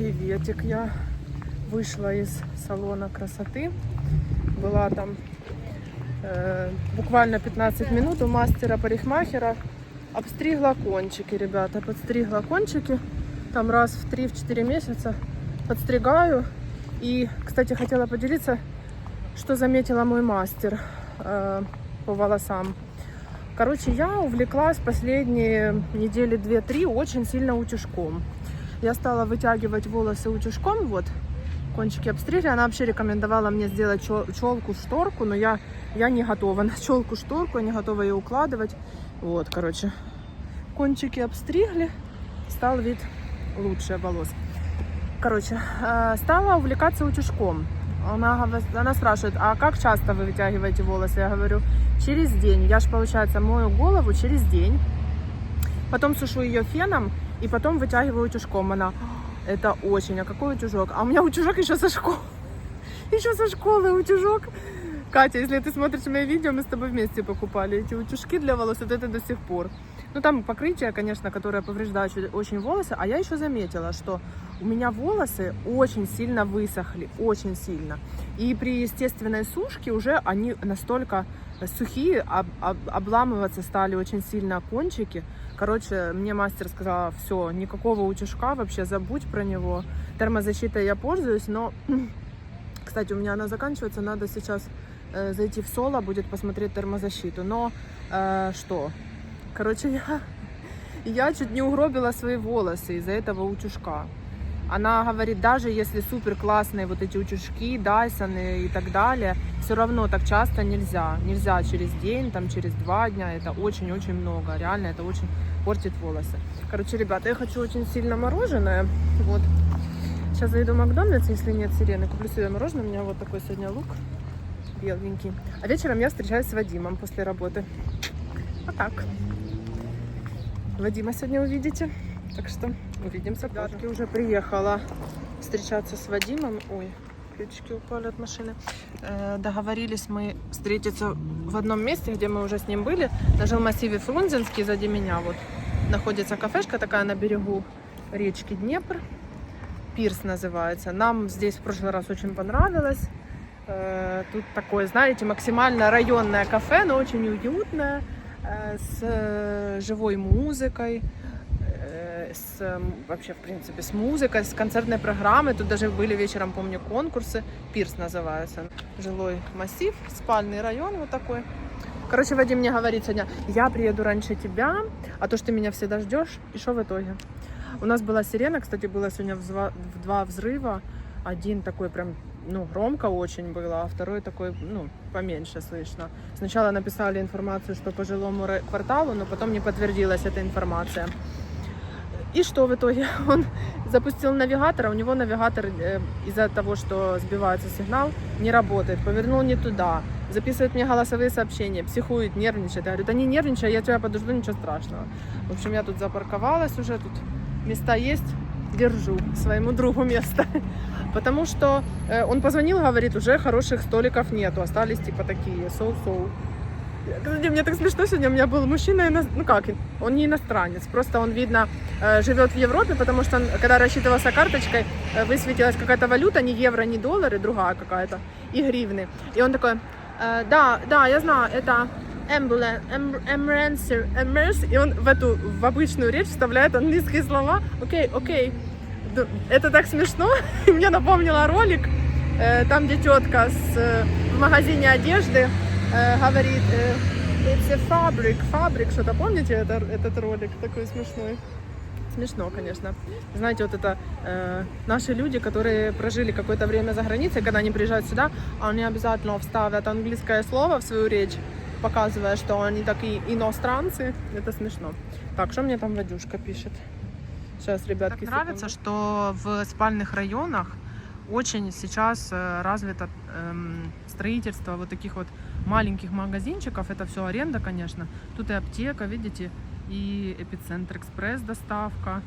приветик. Я вышла из салона красоты. Была там э, буквально 15 минут у мастера-парикмахера. Обстригла кончики, ребята. Подстригла кончики. Там раз в 3-4 месяца подстригаю. И, кстати, хотела поделиться, что заметила мой мастер э, по волосам. Короче, я увлеклась последние недели 2-3 очень сильно утюжком. Я стала вытягивать волосы утюжком, вот, кончики обстригли. Она вообще рекомендовала мне сделать челку, шторку, но я, я не готова на челку, шторку, я не готова ее укладывать. Вот, короче, кончики обстригли, стал вид лучше волос. Короче, э, стала увлекаться утюжком. Она, она спрашивает, а как часто вы вытягиваете волосы? Я говорю, через день. Я ж, получается, мою голову через день. Потом сушу ее феном и потом вытягиваю утюжком. Она, это очень, а какой утюжок? А у меня утюжок еще со школы. Еще со школы утюжок. Катя, если ты смотришь мои видео, мы с тобой вместе покупали эти утюжки для волос, вот это до сих пор. Ну, там покрытие, конечно, которое повреждает очень волосы. А я еще заметила, что у меня волосы очень сильно высохли, очень сильно. И при естественной сушке уже они настолько сухие, об- об- обламываться стали очень сильно кончики. Короче, мне мастер сказала, все, никакого утюжка, вообще забудь про него. Термозащитой я пользуюсь, но, кстати, у меня она заканчивается, надо сейчас э, зайти в соло, будет посмотреть термозащиту. Но э, что? Короче, я, я чуть не угробила свои волосы из-за этого утюжка. Она говорит, даже если супер классные вот эти утюжки, Дайсоны и так далее, все равно так часто нельзя. Нельзя через день, там через два дня. Это очень-очень много. Реально, это очень портит волосы. Короче, ребята, я хочу очень сильно мороженое. Вот. Сейчас зайду в Макдональдс, если нет сирены. Куплю себе мороженое. У меня вот такой сегодня лук беленький. А вечером я встречаюсь с Вадимом после работы. Вот так. Вадима сегодня увидите. Так что увидимся позже. уже приехала встречаться с Вадимом. Ой, ключики упали от машины. Э, договорились мы встретиться в одном месте, где мы уже с ним были. На жилмассиве Фрунзенский, сзади меня вот находится кафешка такая на берегу речки Днепр. Пирс называется. Нам здесь в прошлый раз очень понравилось. Э, Тут такое, знаете, максимально районное кафе, но очень уютное, э, с живой музыкой, с м, вообще, в принципе, с музыкой, с концертной программой. Тут даже были вечером, помню, конкурсы. Пирс называется. Жилой массив, спальный район вот такой. Короче, Вадим мне говорит сегодня, я приеду раньше тебя, а то, что ты меня всегда ждешь. И что в итоге? У нас была сирена, кстати, было сегодня взва- в два взрыва. Один такой прям, ну, громко очень было, а второй такой, ну, поменьше слышно. Сначала написали информацию, что по жилому ра- кварталу, но потом не подтвердилась эта информация. И что в итоге? Он запустил навигатор, а у него навигатор э, из-за того, что сбивается сигнал, не работает. Повернул не туда. Записывает мне голосовые сообщения, психует, нервничает. Я говорю, да не нервничай, я тебя подожду, ничего страшного. В общем, я тут запарковалась уже, тут места есть, держу своему другу место. Потому что э, он позвонил, говорит, уже хороших столиков нету, остались типа такие, соу-соу. Кстати, мне так смешно сегодня, у меня был мужчина, ну как, он не иностранец, просто он, видно, э, живет в Европе, потому что он, когда рассчитывался карточкой, э, высветилась какая-то валюта, не евро, не доллары, другая какая-то, и гривны. И он такой, «Э, да, да, я знаю, это Эмбулен, Эмренсер, Эмерс, и он в эту, в обычную речь вставляет английские слова. Окей, окей. Д- Это так смешно. Мне напомнило ролик, там, где тетка с, в магазине одежды э, говорит, э, it's a fabric, fabric, что-то, помните это, этот ролик такой смешной? Смешно, конечно. Знаете, вот это э, наши люди, которые прожили какое-то время за границей, когда они приезжают сюда, они обязательно вставят английское слово в свою речь, показывая, что они такие иностранцы. Это смешно. Так, что мне там Вадюшка пишет? Сейчас, ребятки, Так нравится, что в спальных районах очень сейчас э, развито эм, строительство вот таких вот маленьких магазинчиков. Это все аренда, конечно. Тут и аптека, видите, и эпицентр экспресс доставка,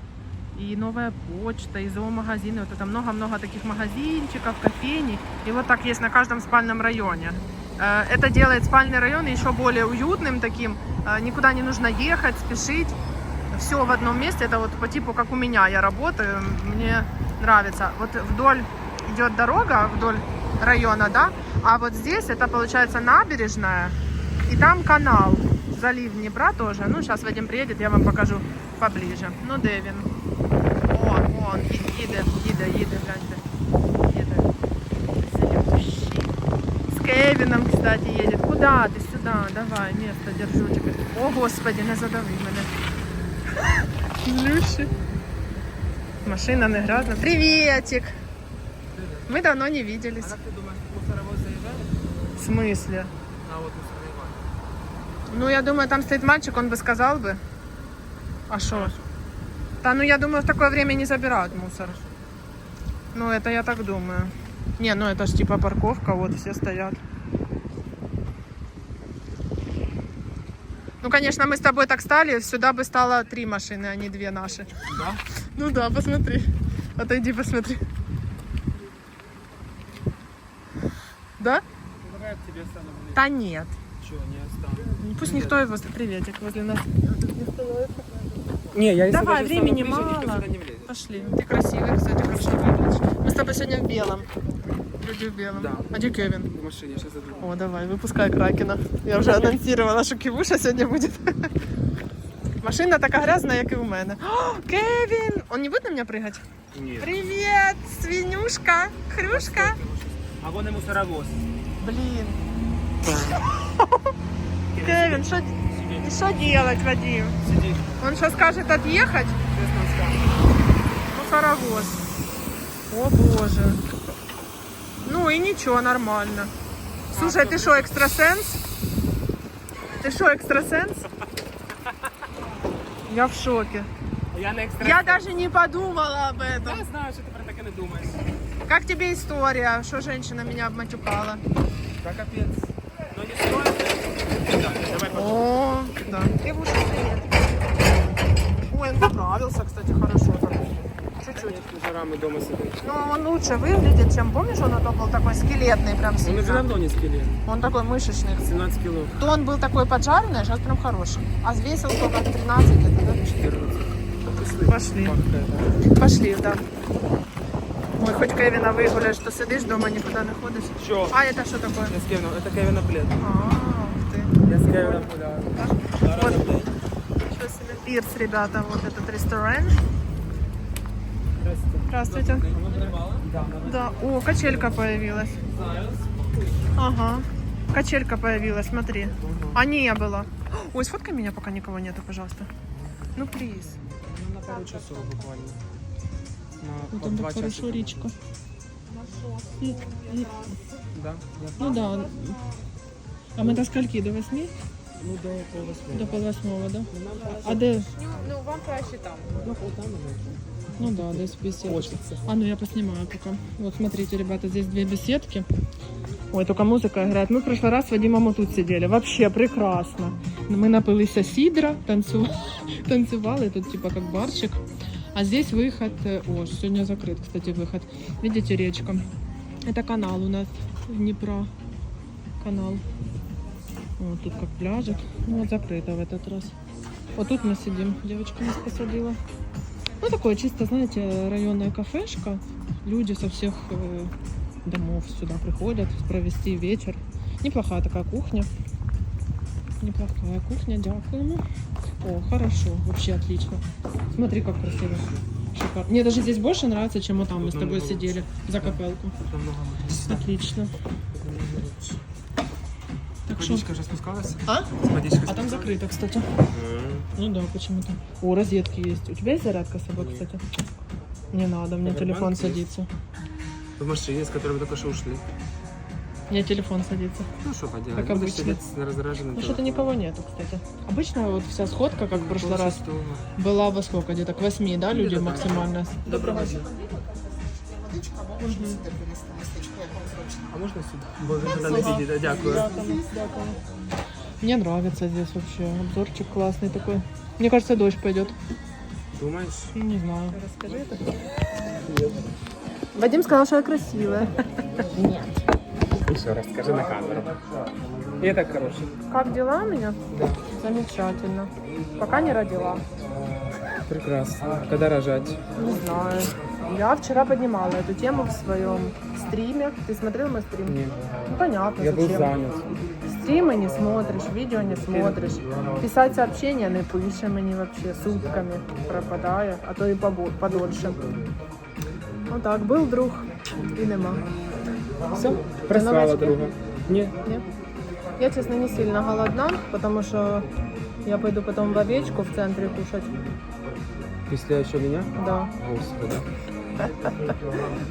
и новая почта, и зоомагазины. Вот это много-много таких магазинчиков, кофейни. И вот так есть на каждом спальном районе. Э, Это делает спальный район еще более уютным таким. Э, Никуда не нужно ехать, спешить. Все в одном месте. Это вот по типу, как у меня я работаю. Мне нравится. Вот вдоль идет дорога, вдоль района, да, а вот здесь это получается набережная, и там канал, залив Днепра тоже. Ну, сейчас Вадим приедет, я вам покажу поближе. Ну, де він? О, вон, ї- їде, їде, їде, гляньте. Їде. Зелющий. С Кевином, кстати, едет. Куда ты? Сюда, давай, место держу тебе. О, господи, не задави мене. Злющий. Машина не грязна. Приветик! Мы давно не виделись. Как ты думаешь, мусоровоз заезжает? В смысле? А вот мусорный бак. Ну, я думаю, там стоит мальчик, он бы сказал бы. А что? Да, ну я думаю, в такое время не забирают мусор. Ну, это я так думаю. Не, ну это ж типа парковка, вот все стоят. Ну, конечно, мы с тобой так стали, сюда бы стало три машины, а не две наши. Да? Ну да, посмотри. Отойди, посмотри. Да? Ну, давай я к тебе стану ближе. Да нет. Чё, не остану? Пусть никто его... Приветик возле нас. Не, я если Давай, даже времени стану ближе, никто мало. сюда не влезет. Пошли. Ты красивый, кстати, хорошо выглядишь. Мы с тобой сегодня в белом. Люди в белом. Да. А где Кевин? В машине, сейчас зайду. О, давай, выпускай Кракена. Я вже анонсировала, що Ківуша сьогодні буде. Машина така грязна, як і у мене. О, Кевін! Он не буде на мене пригати? Нет. Привіт, свинюшка, хрюшка. А вон и мусоровоз. Блін. Кевін, що, що делать, Вадим? Сидит. Он что скажет отъехать? Честно скажу. Мусоровоз. О боже. Ну и ничего, нормально. Слушай, ты что, экстрасенс? Ты что, экстрасенс? Я в шоке. Я. Я даже не подумала об этом. Я знаю, что ты про таке не думаешь. Как тебе история, что женщина меня обматюкала? Да капец. Но не стоит. Да, давай. О, да. Кивуша, привет. Ой, он поправился, кстати, хорошо. Чуть-чуть. Жара мы дома сидим. Но он лучше выглядит, чем, помнишь, он это был такой скелетный прям Он уже сильно. давно не скелет. Он такой мышечный. 17 кило. То он был такой поджаренный, а сейчас прям хороший. А весил сколько? 13 где-то, да? 14. Пошли. Пошли, да. Ой, хоть Кевина выгуляешь, что сидишь дома, никуда не ходишь. Чё? А это что такое? Я с Кевином. Это Кевина плед. А, ты. Я с Кевином гуляю. Вот. Ничего себе. Пирс, ребята, вот этот ресторан. Здравствуйте. Да. Да. О, качелька появилась. Ага. Качелька появилась, смотри. А не было. Ой, сфоткай меня, пока никого нету, пожалуйста. Ну, плиз. Ну, на пару часов буквально. На Ну, по там два так часа. хорошо речка. Ну, ну, Да. Я... ну да. А мы до скольки? До восьми? Ну, до пол восьми. До полвосьмого, да? Ну, нам А де? Ну, вот там уже. Ну да, десь беседки. Хочется. А, ну я поснимаю пока. Вот смотрите, ребята, здесь две беседки. Ой, только музыка играет. Мы в прошлый раз с Вадимом вот тут сидели. Вообще прекрасно. Мы напылись сидра, танцевали, танцевали. Тут типа как барчик. А здесь выход... э, О, сегодня закрыт, кстати, выход. Видите, речка. Это канал у нас Днепра. Канал. Вот тут как пляжик. Ну вот закрыто в этот раз. Вот тут мы сидим. Девочка нас посадила. Ну, такое чисто, знаете, районная кафешка. Люди со всех э, домов сюда приходят провести вечер. Неплохая такая кухня. Неплохая кухня, дякуємо. О, хорошо, вообще отлично. Смотри, как красиво. Шикарно. Мне даже здесь больше нравится, чем вот там мы с тобой сидели за капелку. Отлично. Так что... Водичка уже спускалась? А? Водичка А там закрыто, кстати. Ну да, почему-то. О, розетки есть. У тебя есть зарядка с собой, кстати? Не надо, мне телефон садится. В машине, с которой мы только что ушли Мне телефон садится. Ну, что поделать. Как Будешь обычно. сидеть с разраженным Ну что-то телефоном. никого нету, кстати. Обычно вот вся сходка, как в прошлый раз, Полшестого. была во сколько? Где-то к восьми, да, люди Где-то так. максимально? Доброго дня. А можна сюди? Бо він туди не підійде, дякую. Мне нравится здесь вообще. Обзорчик классный такой. Мне кажется, дождь пойдет. Думаєш? Ну, не знаю. Расскажи это. Вадим сказал, что я красивая. Еще раз, скажи на камеру. Я так хороший. Как дела у меня? Да. Замечательно. Пока не родила. Прекрасно. Когда рожать? Не знаю. Я вчера поднимала эту тему в своем стриме. Ты смотрел мой стрим? Нет. Ну понятно, Я был зачем. занят. Стримы не смотришь, видео не смотришь. Писать сообщения не пише мені вообще сутками пропадає, а то і побо- подольше. Отак, був друг і нема. Все, прислала новички? друга. Ні. Ні? Я, честно, не сильно голодна, потому что я пойду потом в овечку в центре кушать. Після еще меня? Да. Господи.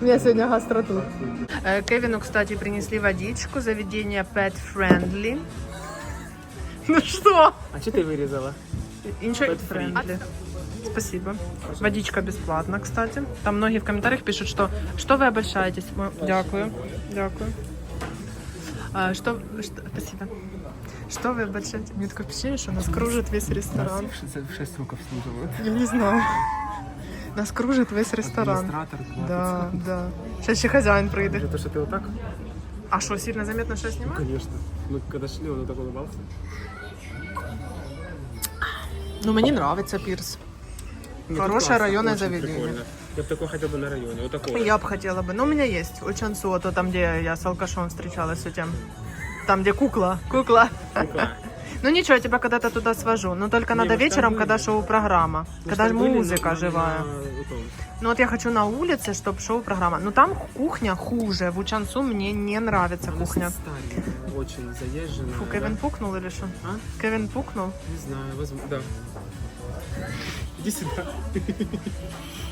У меня сегодня гастротур. Кевину, кстати, принесли водичку. Заведение Pet Friendly. Ну что? А что ты вырезала? Ничего Pet friendly. Спасибо. Водичка бесплатна, кстати. Там многие в комментариях пишут, что что вы обольщаетесь. Мы- Дякую. Дякую. А, что, что... Спасибо. Что вы обольщаетесь? Мне такое впечатление, что нас кружит весь ресторан. В 6 рук обслуживают. Я не знаю. Нас кружит весь ресторан. Да, да. Сейчас еще хозяин прийде. Это то, что ты вот так? А что, сильно заметно, что я снимаю? Конечно. Мы когда шли, он вот так улыбался. Ну, мені нравится пирс. Нет, Хорошее районное заведение. прикольно. Я бы такое хотел бы на районе. Вот такое. Я бы хотела бы. Но у меня есть Учансу, то там, где я с алкашом встречалась с этим. Там, где кукла. Кукла. Ну ничего, я тебя когда-то туда свожу. Но только Не, надо вечером, были. когда шоу-программа. Когда музыка на- живая. на-. Ну вот я хочу на улице, чтобы шоу-программа. Но там кухня хуже. В Учансу мне не нравится Она кухня. старенькая, очень заезженная. Фу, да? Кевин пукнул или что? А? Кевин пукнул? Не знаю, возможно. Да. Иди сюда.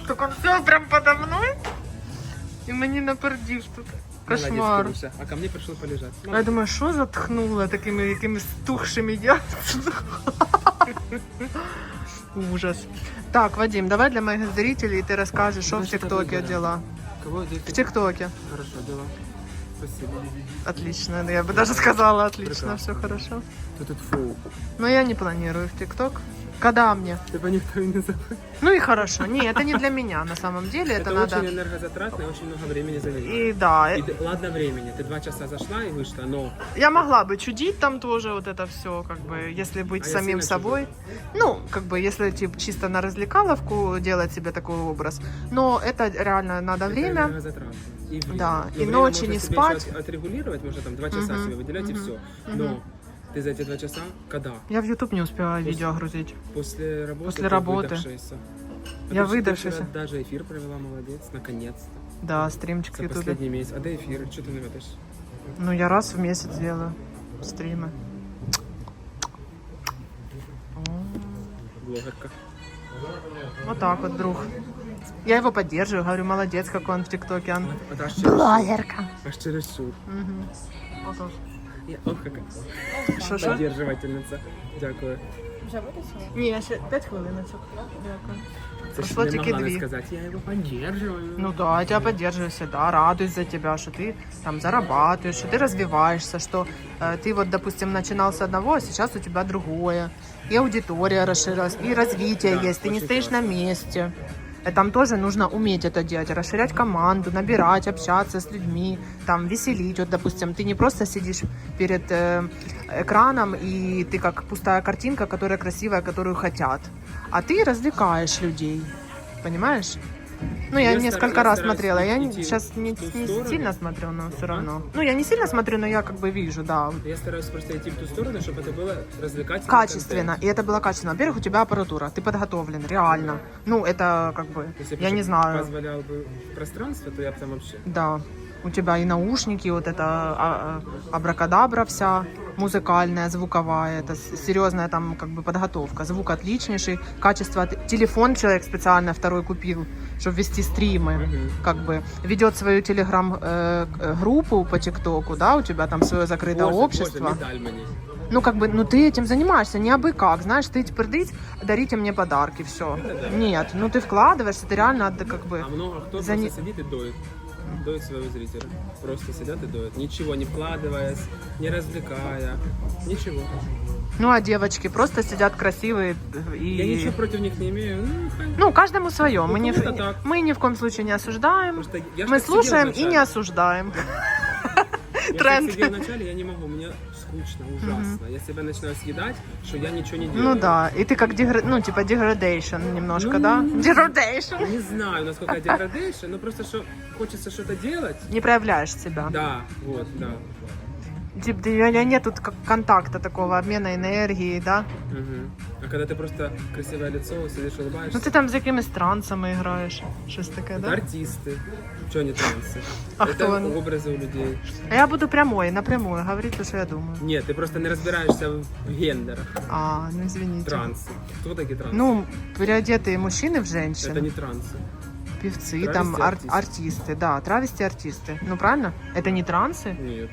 Так он все прям подо мной? И мені напердів тут. Кошмар. Молодец. А ко мне пришел полежать. А я думаю, що затхнуло такими якимись тухшими яйцами? Ужас. Так, Вадим, давай для моих зрителей ты расскажешь, что в ТикТоке дела. Кого? В ТикТоке. Хорошо, дела. Спасибо. Отлично. Я бы даже сказала отлично, все хорошо. Ты тут фу. Но я не планирую в ТикТок. Когда мне? Тебя никто и не забыл. Ну и хорошо. Не, это не для меня на самом деле. Это, Это, надо... очень энергозатратно и очень много времени занимает. И да, И ты- ладно времени, ты два часа зашла и вышла, но Я могла бы чудить там тоже вот это все, как бы, если быть А самим собой. Ну, как бы, если типа, чисто на развлекаловку делать себе такой образ. Но это реально надо это время. И время. Да, Но и ночи не спать. отрегулировать, можно там два часа Мгм, себе выделять и мгм, все. мгм. Но ты за эти два часа, когда? Я в YouTube не успеваю После- видео грузить. После работы После ты работы. выдохшаяся. А Я ты- ты выдохшаяся. вчера Даже эфир провела, молодец, наконец-то. Да, стримчик в За последний месяц. А да эфир, что ты наветаешь? Ну, я раз в месяц делаю стримы. Блогерка. Вот так вот, друг. Я его поддерживаю, говорю, молодец, какой он в ТикТоке. Он... А та через- Блогерка. Аж чересчур. Мгм. Отож. Я- Ох, какая. Що, що? Поддерживательница. Дякую. Ні, я ще 5 хвилиночок. Дякую. Це Прошло ж не тільки могла не дві. сказати. Я його поддерживаю. Ну да, я тебя поддерживаю всегда, радуюсь за тебя, что ты там зарабатываешь, что ты развиваешься, что э, ты вот, допустим, начинал с одного, а сейчас у тебя другое. И аудитория расширилась, и развитие Да, есть, ты не очень стоишь классно. на месте. Э, Там тоже нужно уметь это делать, расширять команду, набирать, общаться с людьми, там веселить. Вот, допустим, ты не просто сидишь перед э, экраном и ты как пустая картинка, которая красивая, которую хотят, а ты развлекаешь людей, понимаешь? Ну, я, Я несколько раз смотрела. Я идти сейчас не, не сторону. сильно смотрю, но все А? равно. Ну, я не сильно смотрю, но я как бы вижу, да. Я стараюсь просто идти в ту сторону, чтобы это было развлекательно. Качественно. И это было качественно. Во-первых, у тебя аппаратура, ты подготовлен, реально. Ну, это как бы, Если бы я не знаю. позволял бы пространство, то я бы там вообще... Да. У тебя и наушники, вот это а, а, абракадабра вся музыкальная, звуковая, это серьезная там как бы подготовка. Звук отличнейший, качество, телефон человек специально второй купил, чтобы вести стримы. Как бы ведет свою телеграм-группу по ТикТоку, да, у тебя там свое закрытое Боже, общество. Боже, медаль. Ну, как бы, ну ты этим занимаешься, не абы как, знаешь, ты теперь дыть, дарите мне подарки, все. Нет, ну ты вкладываешься, ты реально, как бы, А много кто За сидит и доит. Доит своего зрителя. Просто сидят и доят. Ничего не вкладываясь, не развлекая. Ничего. ну, а девочки просто сидят красивые и... Я ничего против них не имею. Ну, хай. Ну, каждому свое. Мы, ни, кому-то так. мы ни в коем случае не осуждаем. Мы слушаем и не осуждаем. Я Тренд. как сидел вначале, я не могу, мне скучно, ужасно. Я себя начинаю съедать, что я ничего не делаю. Ну да, и ты как дегра... ну типа degradation немножко, Ну, да? ну, Degradation. Не знаю, насколько я деградейшн, но просто что хочется что-то делать. Не проявляешь себя. Да, вот, да. Типа, у тебя нет тут как контакта такого, обмена энергии, да? Мгм. А когда ты просто красивое лицо, сидишь, улыбаешься. Ну ти там з якимись трансами граєш, щось таке, Это да? артисты. Что они танцы? А Это кто они? образы у людей. А я буду прямой, напрямую, говорить то, що я думаю. Нет, ты просто не разбираешься в гендерах. А, ну извините. Трансы. Кто такие трансы? Ну, переодетые мужчины в женщин, Это не трансы. певцы, травести там ар- артисты. артисты, да, травести артисты. Ну правильно? Это не трансы? Нет.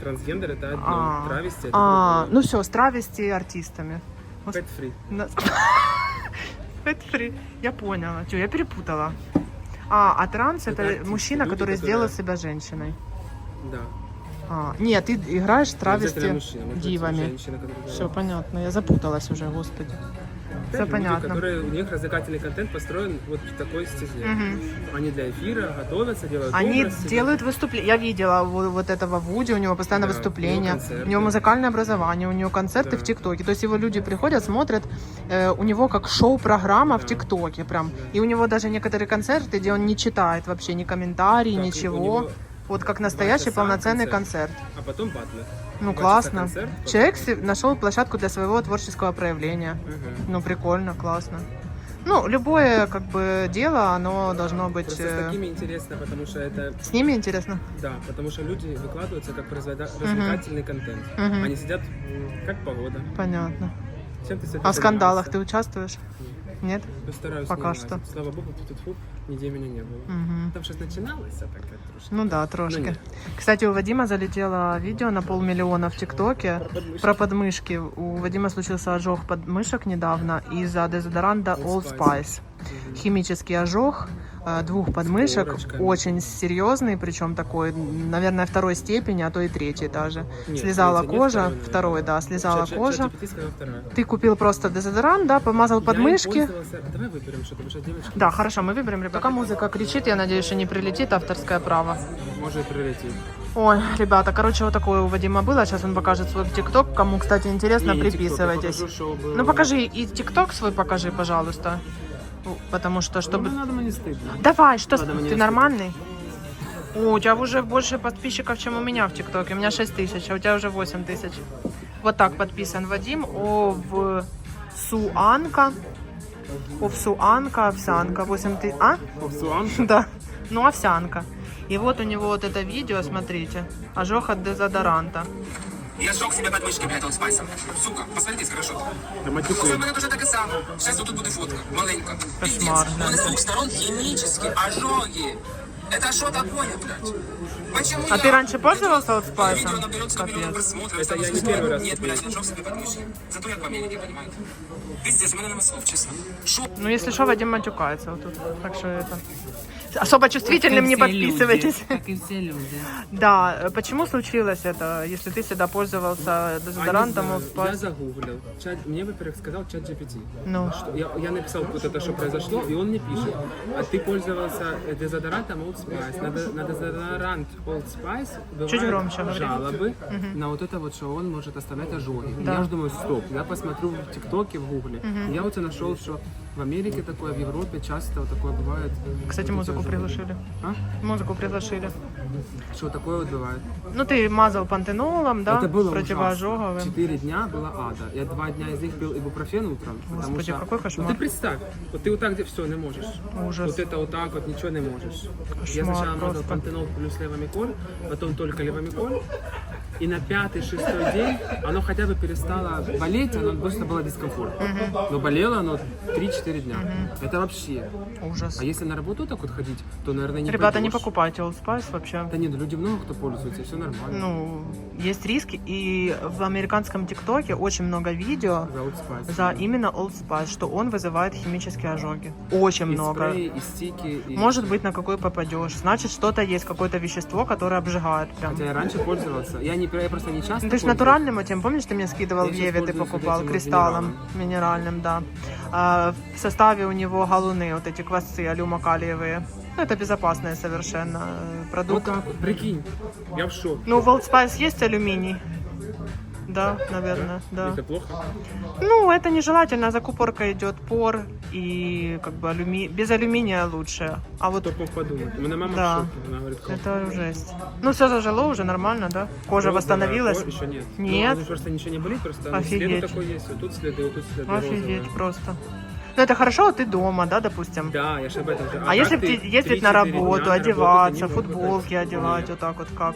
Трансгендер это одно. А. Травести это А, другое. ну все, с травести артистами. Pet free. На- Pet free. Я поняла. Чё, я перепутала. А, а транс это, Это мужчина, люди, который которые- сделал себя женщиной. Да. А, нет, ты играешь Не травести дивами. Женщина, Все понятно, я запуталась уже, господи. Все люди, понятно. которые, у них развлекательный контент построен вот в такой стезе. Мгм. Они для эфира готовятся, делают Они образ себе. делают выступления. Я видела вот, этого Вуди, у него постоянно Да, выступления, у него у него музыкальное образование, у него концерты Да. в ТикТоке. То есть его люди приходят, смотрят, э, у него как шоу-программа в Да. ТикТоке прям. Да. И у него даже некоторые концерты, где он не читает вообще ни комментарий, Так, ничего. Вот как настоящий часа полноценный концерт. концерт. А потом батлы. Ну Два классно. концерт, Человек нашел площадку для своего творческого проявления. Мгм. Ну прикольно, классно. Ну, любое как бы дело, оно должно быть... Просто э, с такими интересно, потому что это, С ними интересно? да, потому что люди выкладываются как развлекательный контент. Мгм. Они сидят, как погода. Понятно. Чем ты А в скандалах ты участвуешь? Нет? Я стараюсь Пока не что. Слава богу, тут фу, нигде меня не было. Мгм. Там сейчас начиналось, а так трошки. Ну да, трошки. Ну, нет. Кстати, у Вадима залетело видео на полмиллиона в ТикТоке подмышки. про подмышки. У Вадима случился ожог подмышек недавно из-за дезодоранта Old Old Spice. Химический ожог э, двух подмышек, очень серьезный, причем такой, наверное, второй степени, а то и третьей даже. Нет, слезала третья, не кожа, второй, второй, да, слезала чат- кожа. Вторая. Ты купил просто дезодорант, да, помазал Я подмышки. Давай выберем что-то, что девочки Да, хорошо, мы выберем. Пока музыка кричит, я надеюсь, что не прилетит авторское право. может прилететь. Ой, ребята, короче, вот такое у Вадима было. Сейчас он покажет свой ТикТок. Кому, кстати, интересно, Не, не TikTok, приписывайтесь. покажу, было. Ну, покажи и ТикТок свой покажи, пожалуйста. Ну, Потому что, Чтобы... чтобы... надо, мне не стыдно. Давай, что, с- мне ты нормальный? О, у тебя уже больше подписчиков, чем у меня в ТикТоке. У меня 6 тысяч, а у тебя уже 8 тысяч. Вот так подписан Вадим. Овсуанка. Овсуанка, овсянка. 8 тысяч. А? Попсуан. Да. Ну, овсянка. И вот у него вот это видео, смотрите. Ожог от дезодоранта. Я сжег себе подмышки, блядь, он спайсом. Сука, посмотрите скриншот. Романтикует. У мене дуже таке саме. Зараз тут буде фотка, маленька. Кошмар, Пиздец. Он с двух сторон химические ожоги. Это что такое, блядь? Почему А я... ты раньше пользовался вот Видео спайсом? наберет 100 миллионов просмотров. Это я не первый раз Нет, блядь, я сжег себе подмышки. Зато я в Америке, понимаете? Пиздец, меня нема слов, честно. Шо? Ну, если что, Вадим матюкается вот тут. Так что это... Особо чувствительным не подписывайтесь. Как и все люди. Да, э, почему случилось это, если ты всегда пользовался дезодорантом А, не Old знаю, Я загуглил. Чат, мне, во-первых, сказал чат GPT. Ну, Что, я, я написал вот это, что произошло, и он мне пишет. А ты пользовался э, дезодорантом Old Spice. На, на дезодорант Old Spice Чуть громче жалобы на вот это вот, что он может оставлять ожоги. Да. Я уже думаю, стоп, я посмотрю в ТикТоке, в Гугле. И Я вот и нашел, что в Америке такое, в Европе часто вот такое бывает. кстати, Вот эти музыку ожоги. приглушили. А? Музыку приглушили. Что такое вот бывает? Ну, ты мазал пантенолом, да? Это было Противоожоговым. ужасно. Четыре дня было ада. Я два дня из них пил ибупрофен утром. потому Господи, что... какой кошмар. Ну, ты представь, вот ты вот так все не можешь. Ужас. Вот это вот так вот ничего не можешь. я Кошмар сначала мазал просто. пантенол плюс левомиколь, потом только левомиколь. И на пятый, шестой день оно хотя бы перестало болеть, оно просто было дискомфорт. Но болело оно 3-4 дня. Это вообще. Ужас. А если на работу так вот ходить, то, наверное, не Ребята, не пойдешь. покупайте Old Spice вообще. Да нет, люди много кто пользуется, все нормально. Ну, есть риски. И в американском ТикТоке очень много видео За Old Spice. за именно Old Spice, что он вызывает химические ожоги. Очень И много. спреи, и стики, и... Может быть, на какой попадешь. Значит, что-то есть, какое-то вещество, которое обжигает прям. Хотя я раньше пользовался, я не я просто не часто Ну, ты ж пользуюсь. натуральным этим, помнишь, ты мне скидывал Я в щас Еве, ты пользуюсь вот покупал этим вот кристаллом минеральным, да. А, в составе у него галуны, вот эти квасцы алюмокалиевые. Ну, это безопасный совершенно э, Ну продукт. как, прикинь, я в шоке. Ну, в Old Spice есть алюминий? Да, наверное, да. Это плохо? Ну, это нежелательно, закупорка идет пор и как бы алюми... без алюминия лучше. А вот Кто мог подумать? У меня мама Да. в шоке. Она говорит, как? это жесть. Ну, все зажило уже нормально, да? Кожа Розовая, восстановилась. ко- Еще нет. Нет. Ну, просто ничего не болит, просто Офигеть. след такой есть. Вот тут следы, вот тут следы Офигеть розовые. просто. Ну, это хорошо, вот ты дома, да, допустим? Да, я же об этом же. А, если так бы ты ездить на 3-4 работу, дня одеваться, на работу футболки одевать, вот так вот как?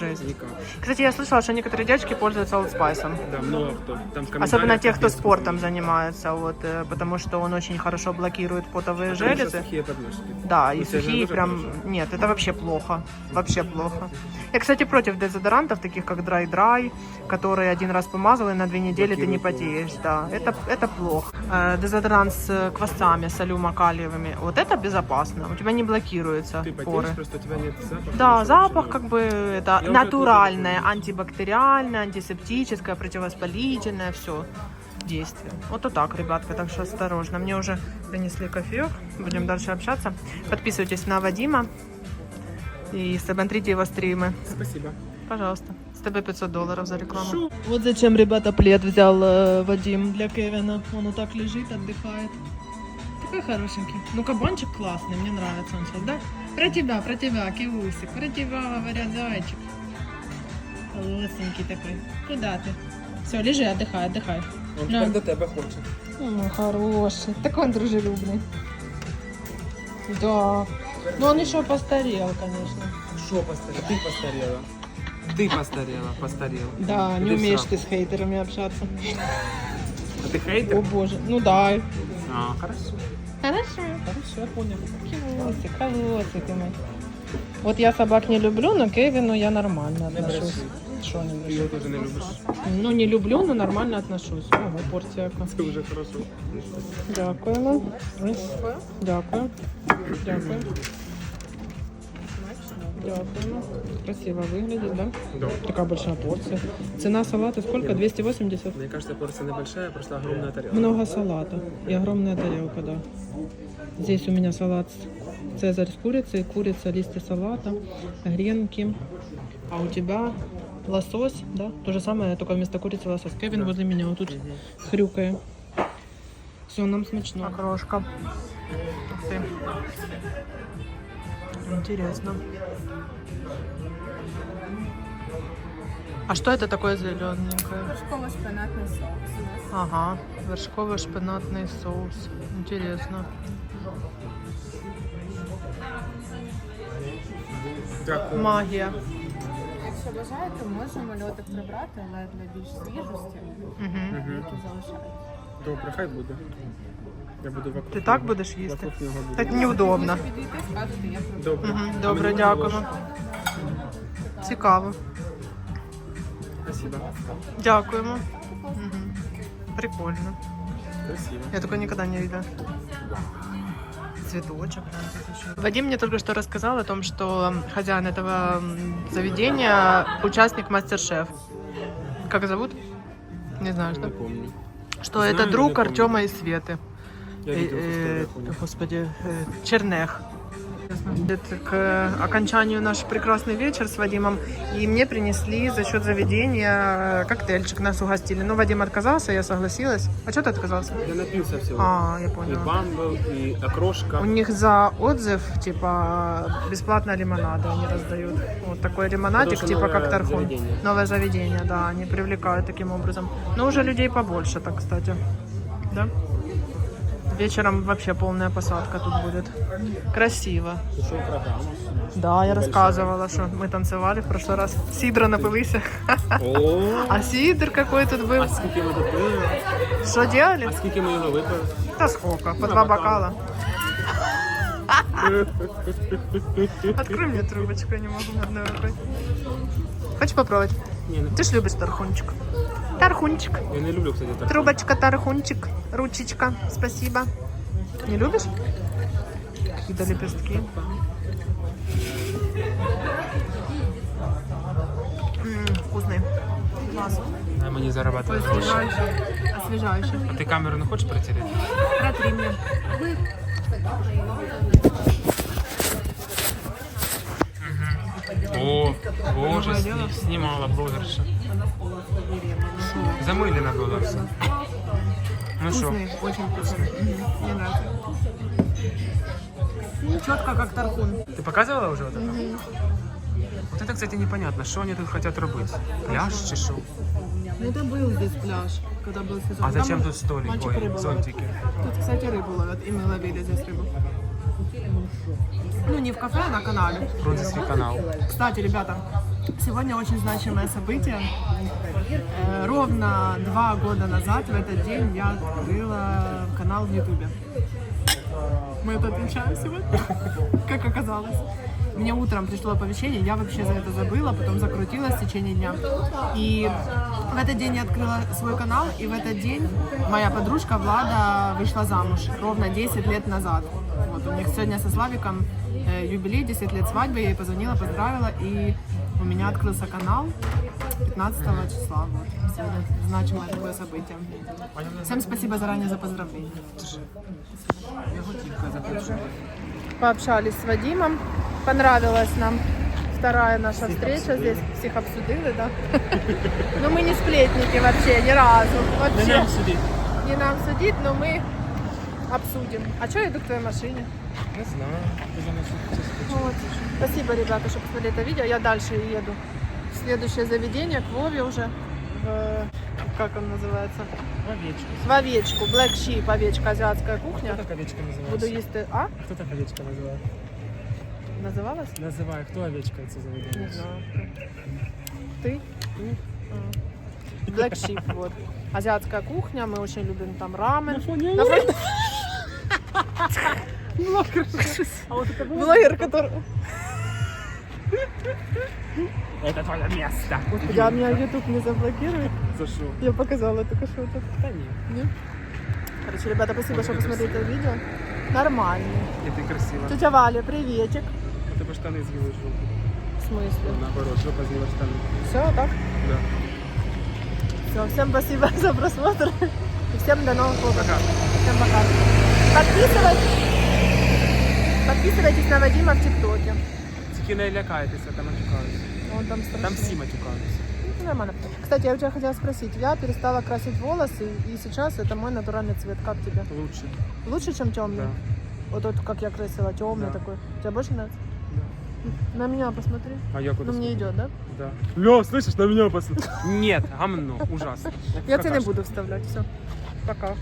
Жесть. Никак. Кстати, я слышала, что некоторые девочки пользуются Old Spice. Да, много кто. Там Особенно те, кто есть спортом вкусные. занимается, вот, э, потому что он очень хорошо блокирует потовые что железы. сухие подмышки. Да, и Ну, же сухие прям... хорошо. Нет, это вообще плохо. Вообще плохо. Я, кстати, против дезодорантов, таких как Dry Dry, которые один раз помазал, и на две недели ты не потеешь. Да, это, это плохо. Э, Дезодорант с квасцами, с алюмокалиевыми, вот это безопасно. У тебя не блокируются Ты поры. потеешь, просто у тебя нет запаха. Да, запах как бы это натуральное, антибактериальное, антисептическое, противовоспалительное, все действие. Вот вот так, ребятка, так что осторожно. Мне уже принесли кофеек, будем дальше общаться. Подписывайтесь на Вадима и смотрите его стримы. Спасибо. Пожалуйста. С тебя 500 долларов за рекламу. Вот зачем, ребята, плед взял э, Вадим для Кевина. Он вот так лежит, отдыхает. Такой хорошенький. Ну, кабанчик классный, мне нравится он сейчас, да? Про тебя, про тебя, Кивусик. Про тебя, говорят, зайчик. Лысенький такой. Куда ты? Все, лежи, отдыхай, отдыхай. Он Да. тепер до тебе хоче. Ну, хороший. Такой он дружелюбный. Да. Но он еще постарел, конечно. Що постарела? Ти постарела. Ти постарела, постарела. Да, не Иди в умеешь сраку. ты с хейтерами общаться. А ти хейтер? О боже, ну да. А, хорошо. Хорошо. Хорошо, я понял. Кивосик, холосик ты мой. Вот я собак не люблю, но к Кевину я нормально отношусь. Что не Ти люблю? його теж не любиш. Ну, не люблю, но нормально отношусь. Ого, порція яка. Це вже хорошо. Дякуємо. Дякую. Дякую. Дякуємо. Красиво выглядит, да? Да. Такая большая порция. Цена салата сколько? 280? Мне кажется, порция небольшая, просто огромная тарелка. Много салата и огромная тарелка, да. Здесь у меня салат цезарь с курицей, курица, листья салата, гренки. А у тебя лосось, да? То же самое, только вместо курицы лосось. Кевин возле меня вот тут хрюкает. Все, нам смачно. Окрошка. Интересно. А что это такое зелененькое? Вершково-шпинатний соус у нас. Ага, вершково-шпинатный соус. Интересно. Магия. Якщо бажаєте, можемо льодик прибрати, але для більш свіжості Угу. які залишають. Добре, хай буде. Я буду вокруг. Ти так будеш їсти? Вокруг нього буду. Так неудобно. Можете підійти, скажете, я приберу. Добре. Угу, добре, дякуємо. Цікаво. Спасибо. Дякуємо. Угу. Прикольно. Красиво. Я такое никогда не видела. Цветочек. Вадим мне только что рассказал о том, что хозяин этого заведения участник мастер-шеф. Как зовут? Не знаю, Не что. помню. Что Знаю, это друг не. Артема и Светы. Я Э, видел в э, историях у них. Господи, э, Чернех. Это к окончанию наш прекрасный вечер с Вадимом. И мне принесли за счет заведения э, коктейльчик, нас угостили. Но Вадим отказался, я согласилась. А что ты отказался? Я напился всего. А, я И поняла. бамбл, и окрошка. У них за отзыв, типа, бесплатно лимонады они раздают. Вот такой лимонадик, типа как тархун. заведение. Новое заведение, да, они привлекают таким образом. Но уже людей побольше, так, кстати. Да? Вечером вообще полная посадка тут будет. Красиво. Еще и программа. Да, я рассказывала, что мы танцевали в прошлый раз. Сидра напылися. О, А сидр какой тут был. а скільки ми тут пили? Что делали? А скільки ми його випили? Да сколько? По Два два бокала. бокала. Открой мне трубочку, я не могу одной рукой. Хочешь попробовать? Ні, не Ты ж любишь тархунчик. Тархунчик. Я не люблю, кстати, так. Трубочка, тархунчик. Ручечка. Спасибо. Не любишь? Какие-то лепестки. М, вкусный. мені зарабатывать гроші. Освежающий. Освежающий. А ти камеру не хочеш протереть? Протри мне. О, боже, сни- снимала блогерша. Замылено было все. Ну что, очень вкусный. Мгм, Мне нравится. Четко как тархун. ты показывала уже вот это? Вот это, кстати, непонятно, что они тут хотят робить. Пляж чи що? Ну это был здесь пляж, когда был сезон. А зачем Там тут столик? мальчик Ой, рыбу ловит. зонтики. Тут, кстати, рыбу ловят, и мы ловили здесь рыбу. Ну, не в кафе, а на канале. Фрунзенский канал. Кстати, ребята, сегодня очень значимое событие. Э, Ровно два года назад, в этот день, я открыла канал в Ютубе. Мы это отмечаем сегодня, как оказалось. Мне утром пришло оповещение, я вообще за это забыла, потом закрутилась в течение дня. И в этот день я открыла свой канал, и в этот день моя подружка Влада вышла замуж ровно 10 лет назад. Вот у них сегодня со Славиком э, юбилей, 10 лет свадьбы, я ей позвонила, поздравила, и у меня открылся канал 15 числа. Вот. Сегодня значимое такое событие. Всем спасибо заранее за поздравления. Пообщались с Вадимом, понравилась нам вторая наша встреча здесь, всех обсудили, да? Но мы не сплетники вообще, ни разу. Вообще. Не нам судить, но мы обсудим. А что я иду к твоей машине? Не знаю. Вот. Спасибо, ребята, что посмотрели это видео. Я дальше еду в следующее заведение, к Вове уже. В... Как он называется? Овечка. В овечку. Black Sheep, овечка, азиатская кухня. так овечка Буду називається? їсти. А? Хто так овечка називає? Называлась? Називає, хто овечка це Не заведення? знаю. Ты? А. Black Sheep, вот. Азиатская кухня, мы очень любим там рамен. На фоне- Блогер, который... Это твое место. Господи, а меня YouTube не заблокирует? За що? Я показала только что это. Та ні. Короче, ребята, спасибо, что посмотрели это видео. Нормально. І ти красива. Тетя Валя, приветик. У тебе штани з'їли жовті. В смысле? Наоборот, жопа з'їла штани. Все, так? Да. Все, всем спасибо за просмотр. И всем до новых выпусков. Пока. Всем пока. Подписывайтесь. Подписывайтесь на Вадима в ТикТоке. Тільки не лякайтеся, там матюкаються. Он там страшный. Там всі матюкаються. Ну, Нормально. Кстати, я у тебя хотела спросить. Я перестала красить волосы, и сейчас это мой натуральный цвет. Как тебе? Лучше. Лучше, чем темный? Да. Вот тот, как я красила, темный Да. такой. Тебе больше нравится? На меня посмотри. А я куди Ну, мне идет, да? Да. Лё, слышишь, на меня посмотри. Нет, гамно, ужасно. Я тебя не Какашка. буду вставлять. Все. Пока.